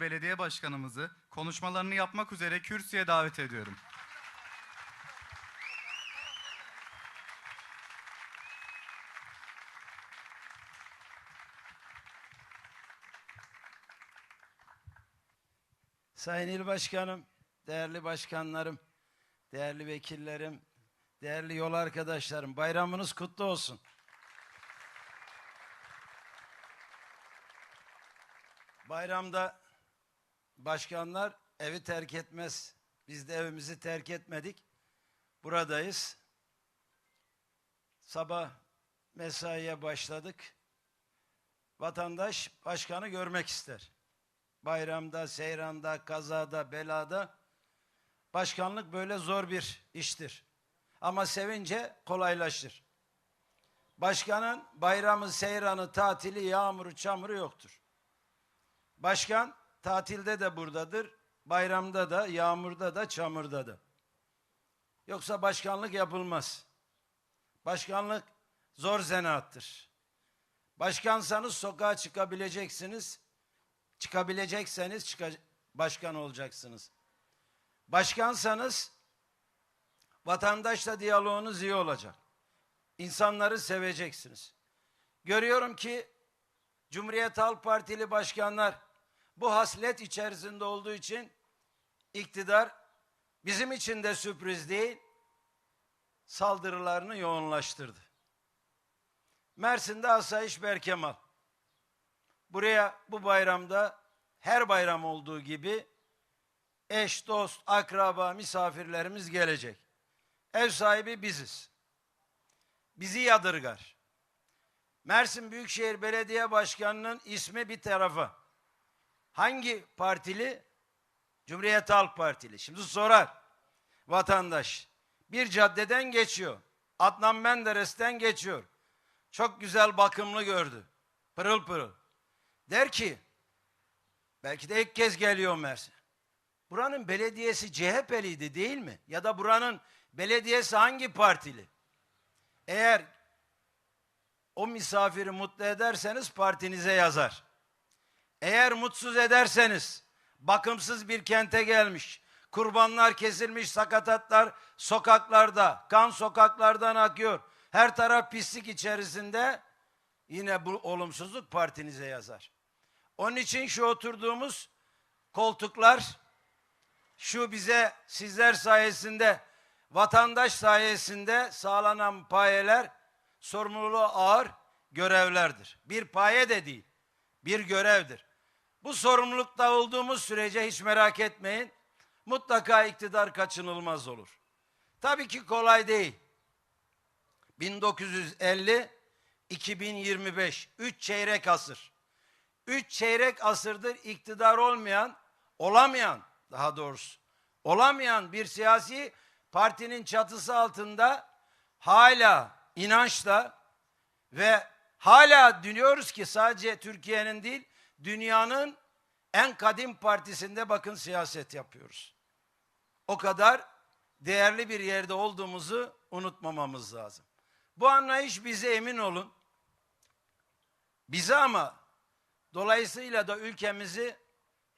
Belediye Başkanımızı konuşmalarını yapmak üzere kürsüye davet ediyorum. Sayın İl Başkanım, değerli başkanlarım, değerli vekillerim, değerli yol arkadaşlarım, bayramınız kutlu olsun. Bayramda başkanlar evi terk etmez. Biz de evimizi terk etmedik. Buradayız. Sabah mesaiye başladık. Vatandaş başkanı görmek ister bayramda, seyranda, kazada, belada başkanlık böyle zor bir iştir. Ama sevince kolaylaşır. Başkanın bayramı, seyranı, tatili, yağmuru, çamuru yoktur. Başkan tatilde de buradadır, bayramda da, yağmurda da, çamurda da. Yoksa başkanlık yapılmaz. Başkanlık zor zanaattır. Başkansanız sokağa çıkabileceksiniz, çıkabilecekseniz çıka, başkan olacaksınız. Başkansanız vatandaşla diyaloğunuz iyi olacak. İnsanları seveceksiniz. Görüyorum ki Cumhuriyet Halk Partili başkanlar bu haslet içerisinde olduğu için iktidar bizim için de sürpriz değil saldırılarını yoğunlaştırdı. Mersin'de asayiş Berkemal. Buraya bu bayramda her bayram olduğu gibi eş, dost, akraba, misafirlerimiz gelecek. Ev sahibi biziz. Bizi yadırgar. Mersin Büyükşehir Belediye Başkanı'nın ismi bir tarafa. Hangi partili? Cumhuriyet Halk Partili. Şimdi sorar vatandaş. Bir caddeden geçiyor. Adnan Menderes'ten geçiyor. Çok güzel bakımlı gördü. Pırıl pırıl. Der ki, belki de ilk kez geliyor Mersin. Buranın belediyesi CHP'liydi değil mi? Ya da buranın belediyesi hangi partili? Eğer o misafiri mutlu ederseniz partinize yazar. Eğer mutsuz ederseniz, bakımsız bir kente gelmiş, kurbanlar kesilmiş, sakatatlar sokaklarda, kan sokaklardan akıyor. Her taraf pislik içerisinde yine bu olumsuzluk partinize yazar. Onun için şu oturduğumuz koltuklar, şu bize sizler sayesinde, vatandaş sayesinde sağlanan payeler sorumluluğu ağır görevlerdir. Bir paye de değil, bir görevdir. Bu sorumlulukta olduğumuz sürece hiç merak etmeyin, mutlaka iktidar kaçınılmaz olur. Tabii ki kolay değil. 1950 2025 3 çeyrek asır. 3 çeyrek asırdır iktidar olmayan, olamayan daha doğrusu olamayan bir siyasi partinin çatısı altında hala inançla ve hala diyoruz ki sadece Türkiye'nin değil dünyanın en kadim partisinde bakın siyaset yapıyoruz. O kadar değerli bir yerde olduğumuzu unutmamamız lazım. Bu anlayış bize emin olun. Bize ama dolayısıyla da ülkemizi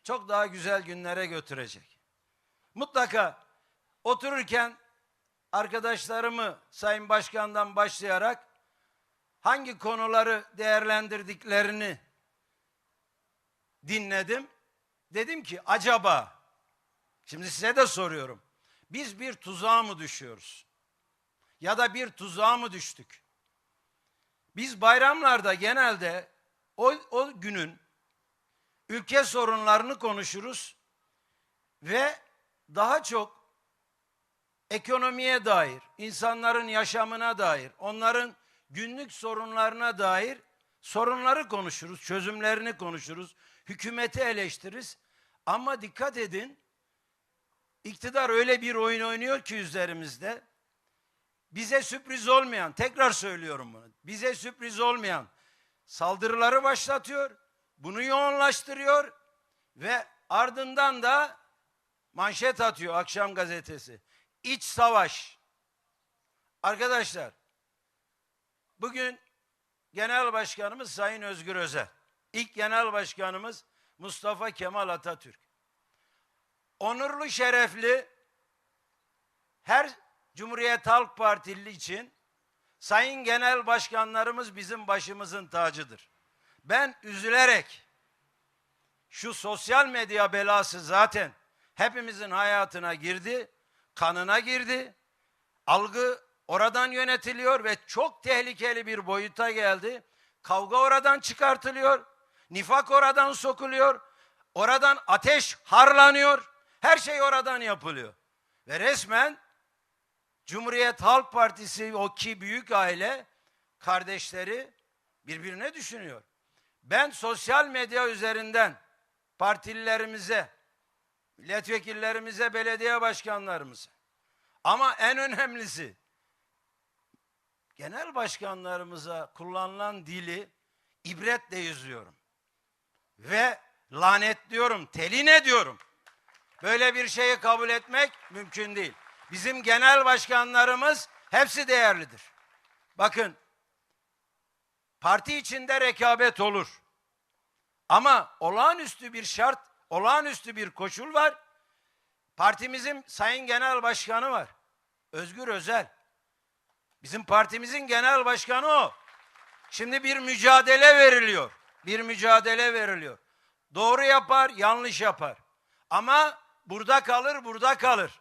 çok daha güzel günlere götürecek. Mutlaka otururken arkadaşlarımı Sayın Başkan'dan başlayarak hangi konuları değerlendirdiklerini dinledim. Dedim ki acaba şimdi size de soruyorum. Biz bir tuzağa mı düşüyoruz? Ya da bir tuzağa mı düştük? Biz bayramlarda genelde o, o günün ülke sorunlarını konuşuruz ve daha çok ekonomiye dair, insanların yaşamına dair, onların günlük sorunlarına dair sorunları konuşuruz, çözümlerini konuşuruz, hükümeti eleştiririz. Ama dikkat edin, iktidar öyle bir oyun oynuyor ki üzerimizde, bize sürpriz olmayan, tekrar söylüyorum bunu, bize sürpriz olmayan saldırıları başlatıyor, bunu yoğunlaştırıyor ve ardından da manşet atıyor akşam gazetesi. İç savaş. Arkadaşlar, bugün Genel Başkanımız Sayın Özgür Özel, ilk Genel Başkanımız Mustafa Kemal Atatürk. Onurlu şerefli her Cumhuriyet Halk Partili için sayın genel başkanlarımız bizim başımızın tacıdır. Ben üzülerek şu sosyal medya belası zaten hepimizin hayatına girdi, kanına girdi. Algı oradan yönetiliyor ve çok tehlikeli bir boyuta geldi. Kavga oradan çıkartılıyor. Nifak oradan sokuluyor. Oradan ateş harlanıyor. Her şey oradan yapılıyor. Ve resmen Cumhuriyet Halk Partisi o ki büyük aile kardeşleri birbirine düşünüyor. Ben sosyal medya üzerinden partililerimize, milletvekillerimize, belediye başkanlarımıza ama en önemlisi genel başkanlarımıza kullanılan dili ibretle yüzüyorum. Ve lanetliyorum, telin ediyorum. Böyle bir şeyi kabul etmek mümkün değil. Bizim genel başkanlarımız hepsi değerlidir. Bakın parti içinde rekabet olur. Ama olağanüstü bir şart, olağanüstü bir koşul var. Partimizin sayın genel başkanı var. Özgür Özel. Bizim partimizin genel başkanı o. Şimdi bir mücadele veriliyor. Bir mücadele veriliyor. Doğru yapar, yanlış yapar. Ama burada kalır, burada kalır.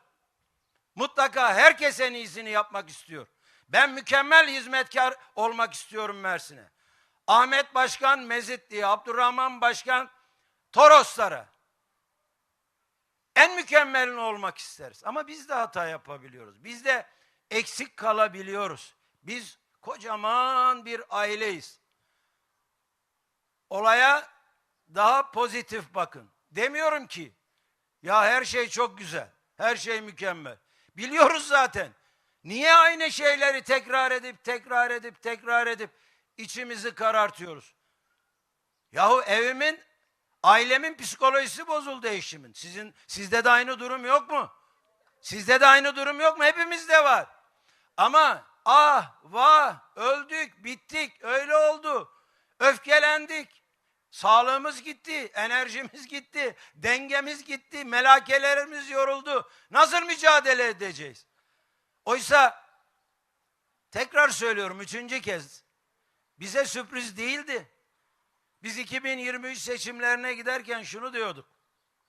Mutlaka herkes en iyisini yapmak istiyor. Ben mükemmel hizmetkar olmak istiyorum Mersin'e. Ahmet Başkan Mezitli'ye, Abdurrahman Başkan Toroslara. En mükemmelini olmak isteriz. Ama biz de hata yapabiliyoruz. Biz de eksik kalabiliyoruz. Biz kocaman bir aileyiz. Olaya daha pozitif bakın. Demiyorum ki ya her şey çok güzel. Her şey mükemmel. Biliyoruz zaten. Niye aynı şeyleri tekrar edip tekrar edip tekrar edip içimizi karartıyoruz? Yahu evimin, ailemin psikolojisi bozuldu eşimin. Sizin sizde de aynı durum yok mu? Sizde de aynı durum yok mu? Hepimizde var. Ama ah, vah, öldük, bittik, öyle oldu. Öfkelendik. Sağlığımız gitti, enerjimiz gitti, dengemiz gitti, melakelerimiz yoruldu. Nasıl mücadele edeceğiz? Oysa tekrar söylüyorum üçüncü kez bize sürpriz değildi. Biz 2023 seçimlerine giderken şunu diyorduk.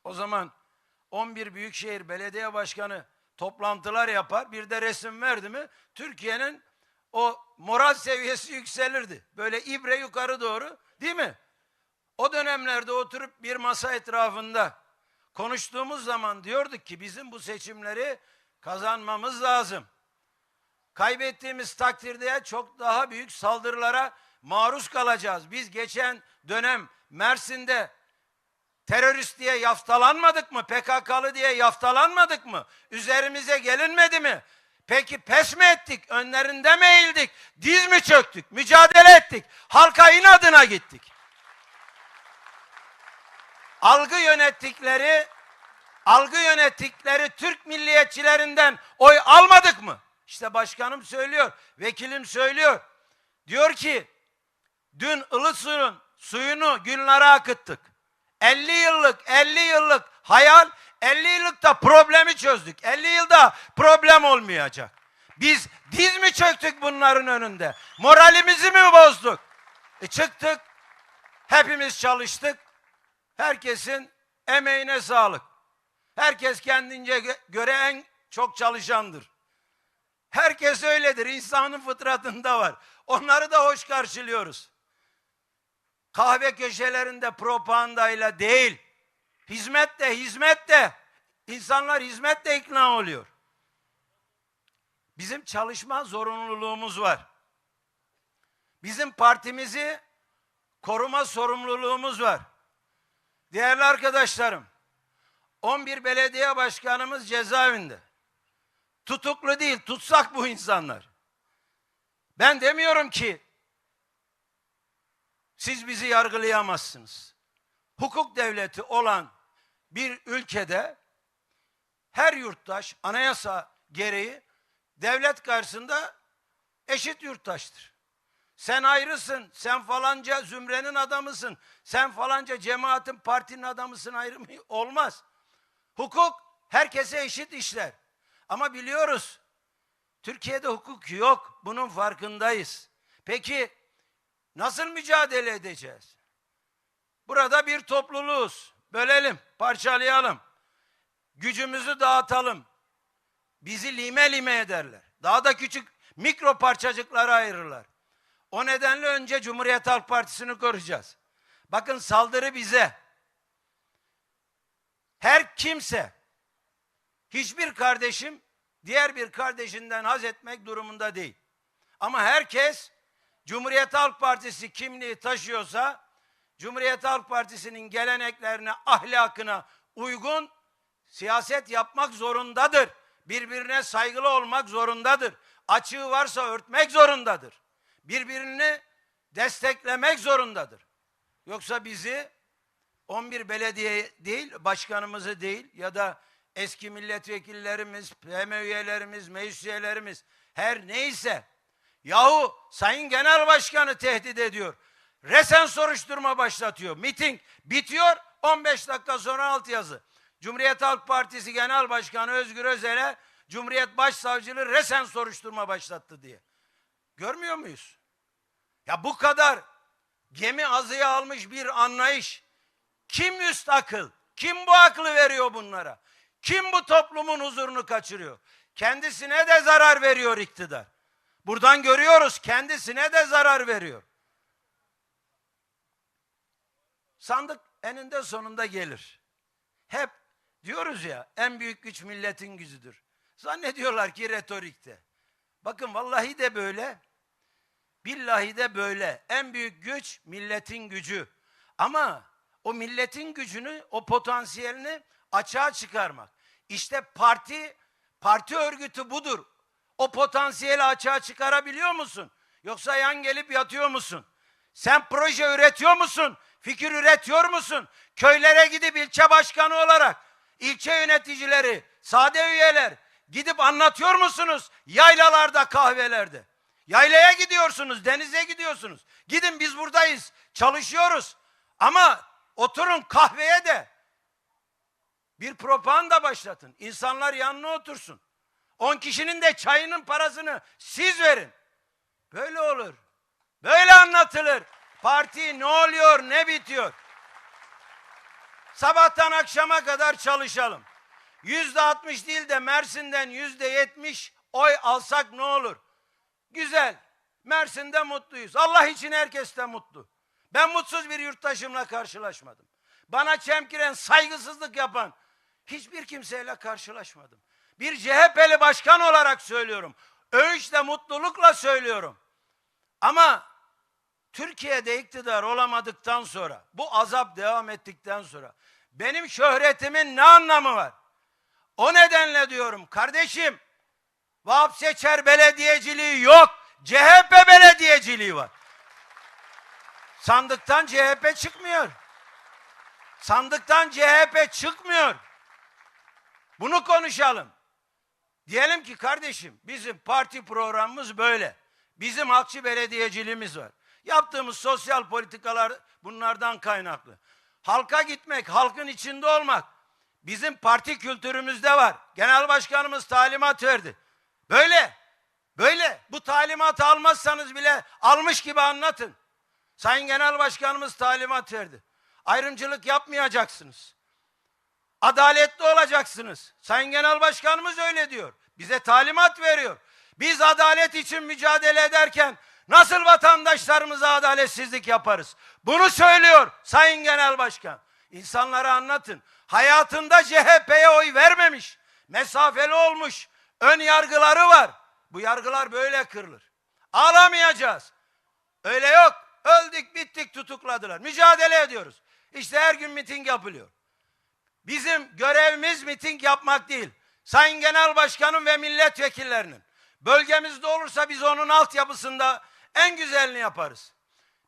O zaman 11 büyükşehir belediye başkanı toplantılar yapar. Bir de resim verdi mi Türkiye'nin o moral seviyesi yükselirdi. Böyle ibre yukarı doğru değil mi? O dönemlerde oturup bir masa etrafında konuştuğumuz zaman diyorduk ki bizim bu seçimleri kazanmamız lazım. Kaybettiğimiz takdirde çok daha büyük saldırılara maruz kalacağız. Biz geçen dönem Mersin'de terörist diye yaftalanmadık mı? PKK'lı diye yaftalanmadık mı? Üzerimize gelinmedi mi? Peki pes mi ettik? Önlerinde mi eğildik? Diz mi çöktük? Mücadele ettik. Halka inadına gittik. Algı yönettikleri algı yönettikleri Türk milliyetçilerinden oy almadık mı? İşte başkanım söylüyor, vekilim söylüyor. Diyor ki dün Ilısu'nun suyunu günlere akıttık. 50 yıllık 50 yıllık hayal 50 yıllıkta problemi çözdük. 50 yılda problem olmayacak. Biz diz mi çöktük bunların önünde? Moralimizi mi bozduk? E çıktık. Hepimiz çalıştık. Herkesin emeğine sağlık. Herkes kendince gö- göre en çok çalışandır. Herkes öyledir. İnsanın fıtratında var. Onları da hoş karşılıyoruz. Kahve köşelerinde propagandayla değil, hizmetle, hizmetle, insanlar hizmetle ikna oluyor. Bizim çalışma zorunluluğumuz var. Bizim partimizi koruma sorumluluğumuz var. Değerli arkadaşlarım, 11 belediye başkanımız cezaevinde. Tutuklu değil, tutsak bu insanlar. Ben demiyorum ki siz bizi yargılayamazsınız. Hukuk devleti olan bir ülkede her yurttaş anayasa gereği devlet karşısında eşit yurttaştır. Sen ayrısın. Sen falanca zümrenin adamısın. Sen falanca cemaatin partinin adamısın ayrı mı? Olmaz. Hukuk herkese eşit işler. Ama biliyoruz Türkiye'de hukuk yok. Bunun farkındayız. Peki nasıl mücadele edeceğiz? Burada bir topluluğuz. Bölelim, parçalayalım. Gücümüzü dağıtalım. Bizi lime lime ederler. Daha da küçük mikro parçacıklara ayırırlar. O nedenle önce Cumhuriyet Halk Partisi'ni koruyacağız. Bakın saldırı bize. Her kimse, hiçbir kardeşim diğer bir kardeşinden haz etmek durumunda değil. Ama herkes Cumhuriyet Halk Partisi kimliği taşıyorsa Cumhuriyet Halk Partisi'nin geleneklerine, ahlakına uygun siyaset yapmak zorundadır. Birbirine saygılı olmak zorundadır. Açığı varsa örtmek zorundadır. Birbirini desteklemek zorundadır. Yoksa bizi 11 belediye değil, başkanımızı değil ya da eski milletvekillerimiz, PM üyelerimiz, meclis üyelerimiz her neyse yahu Sayın Genel Başkanı tehdit ediyor. Resen soruşturma başlatıyor. Miting bitiyor 15 dakika sonra alt yazı. Cumhuriyet Halk Partisi Genel Başkanı Özgür Özel'e Cumhuriyet Başsavcılığı resen soruşturma başlattı diye. Görmüyor muyuz? Ya bu kadar gemi azıya almış bir anlayış. Kim üst akıl? Kim bu aklı veriyor bunlara? Kim bu toplumun huzurunu kaçırıyor? Kendisine de zarar veriyor iktidar. Buradan görüyoruz kendisine de zarar veriyor. Sandık eninde sonunda gelir. Hep diyoruz ya en büyük güç milletin gücüdür. Zannediyorlar ki retorikte. Bakın vallahi de böyle. Billahi de böyle. En büyük güç milletin gücü. Ama o milletin gücünü, o potansiyelini açığa çıkarmak. İşte parti, parti örgütü budur. O potansiyeli açığa çıkarabiliyor musun? Yoksa yan gelip yatıyor musun? Sen proje üretiyor musun? Fikir üretiyor musun? Köylere gidip ilçe başkanı olarak ilçe yöneticileri, sade üyeler gidip anlatıyor musunuz? Yaylalarda, kahvelerde. Yaylaya gidiyorsunuz, denize gidiyorsunuz. Gidin biz buradayız, çalışıyoruz. Ama oturun kahveye de bir propaganda başlatın. İnsanlar yanına otursun. 10 kişinin de çayının parasını siz verin. Böyle olur. Böyle anlatılır. Parti ne oluyor, ne bitiyor? Sabahtan akşama kadar çalışalım. Yüzde altmış değil de Mersin'den yüzde yetmiş oy alsak ne olur? Güzel. Mersin'de mutluyuz. Allah için herkes de mutlu. Ben mutsuz bir yurttaşımla karşılaşmadım. Bana çemkiren, saygısızlık yapan hiçbir kimseyle karşılaşmadım. Bir CHP'li başkan olarak söylüyorum. Övünçle, mutlulukla söylüyorum. Ama Türkiye'de iktidar olamadıktan sonra, bu azap devam ettikten sonra benim şöhretimin ne anlamı var? O nedenle diyorum kardeşim, Vahap Seçer belediyeciliği yok. CHP belediyeciliği var. Sandıktan CHP çıkmıyor. Sandıktan CHP çıkmıyor. Bunu konuşalım. Diyelim ki kardeşim bizim parti programımız böyle. Bizim halkçı belediyeciliğimiz var. Yaptığımız sosyal politikalar bunlardan kaynaklı. Halka gitmek, halkın içinde olmak bizim parti kültürümüzde var. Genel başkanımız talimat verdi. Böyle, böyle bu talimatı almazsanız bile almış gibi anlatın. Sayın Genel Başkanımız talimat verdi. Ayrımcılık yapmayacaksınız. Adaletli olacaksınız. Sayın Genel Başkanımız öyle diyor. Bize talimat veriyor. Biz adalet için mücadele ederken nasıl vatandaşlarımıza adaletsizlik yaparız? Bunu söylüyor Sayın Genel Başkan. İnsanlara anlatın. Hayatında CHP'ye oy vermemiş. Mesafeli olmuş. Ön yargıları var. Bu yargılar böyle kırılır. Ağlamayacağız. Öyle yok. Öldük bittik tutukladılar. Mücadele ediyoruz. İşte her gün miting yapılıyor. Bizim görevimiz miting yapmak değil. Sayın Genel Başkanım ve milletvekillerinin bölgemizde olursa biz onun altyapısında en güzelini yaparız.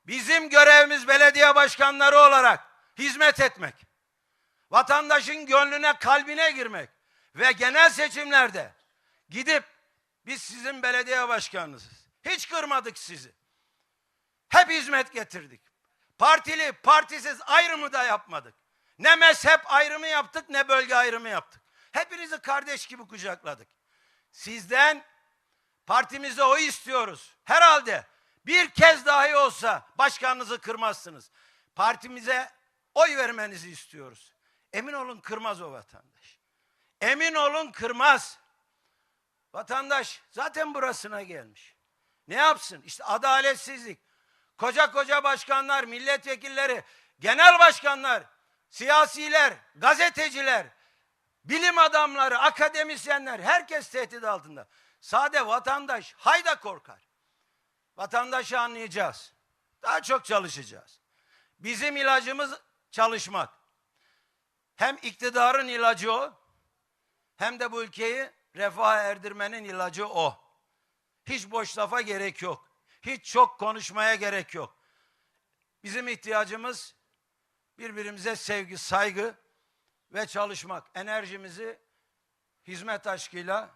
Bizim görevimiz belediye başkanları olarak hizmet etmek. Vatandaşın gönlüne, kalbine girmek ve genel seçimlerde gidip biz sizin belediye başkanınızız. Hiç kırmadık sizi. Hep hizmet getirdik. Partili, partisiz ayrımı da yapmadık. Ne mezhep ayrımı yaptık ne bölge ayrımı yaptık. Hepinizi kardeş gibi kucakladık. Sizden partimize oy istiyoruz. Herhalde bir kez dahi olsa başkanınızı kırmazsınız. Partimize oy vermenizi istiyoruz. Emin olun kırmaz o vatandaş. Emin olun kırmaz. Vatandaş zaten burasına gelmiş. Ne yapsın? İşte adaletsizlik. Koca koca başkanlar, milletvekilleri, genel başkanlar, siyasiler, gazeteciler, bilim adamları, akademisyenler herkes tehdit altında. Sade vatandaş hayda korkar. Vatandaşı anlayacağız. Daha çok çalışacağız. Bizim ilacımız çalışmak. Hem iktidarın ilacı o, hem de bu ülkeyi refaha erdirmenin ilacı o. Hiç boş lafa gerek yok. Hiç çok konuşmaya gerek yok. Bizim ihtiyacımız birbirimize sevgi, saygı ve çalışmak. Enerjimizi hizmet aşkıyla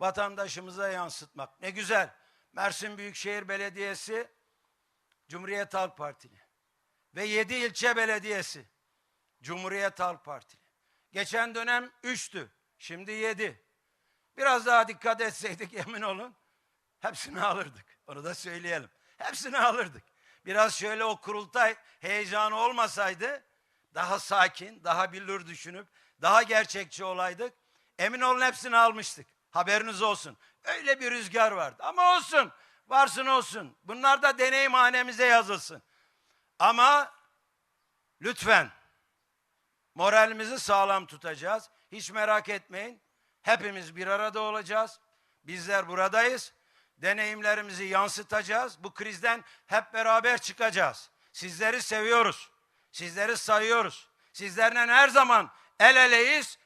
vatandaşımıza yansıtmak. Ne güzel. Mersin Büyükşehir Belediyesi Cumhuriyet Halk Partili ve 7 ilçe belediyesi Cumhuriyet Halk Partili. Geçen dönem 3'tü. Şimdi 7. Biraz daha dikkat etseydik emin olun hepsini alırdık. Onu da söyleyelim. Hepsini alırdık. Biraz şöyle o kurultay heyecanı olmasaydı daha sakin, daha bilir düşünüp daha gerçekçi olaydık. Emin olun hepsini almıştık. Haberiniz olsun. Öyle bir rüzgar vardı. Ama olsun. Varsın olsun. Bunlar da deneyim hanemize yazılsın. Ama lütfen moralimizi sağlam tutacağız. Hiç merak etmeyin. Hepimiz bir arada olacağız. Bizler buradayız. Deneyimlerimizi yansıtacağız. Bu krizden hep beraber çıkacağız. Sizleri seviyoruz. Sizleri sayıyoruz. Sizlerle her zaman el eleyiz.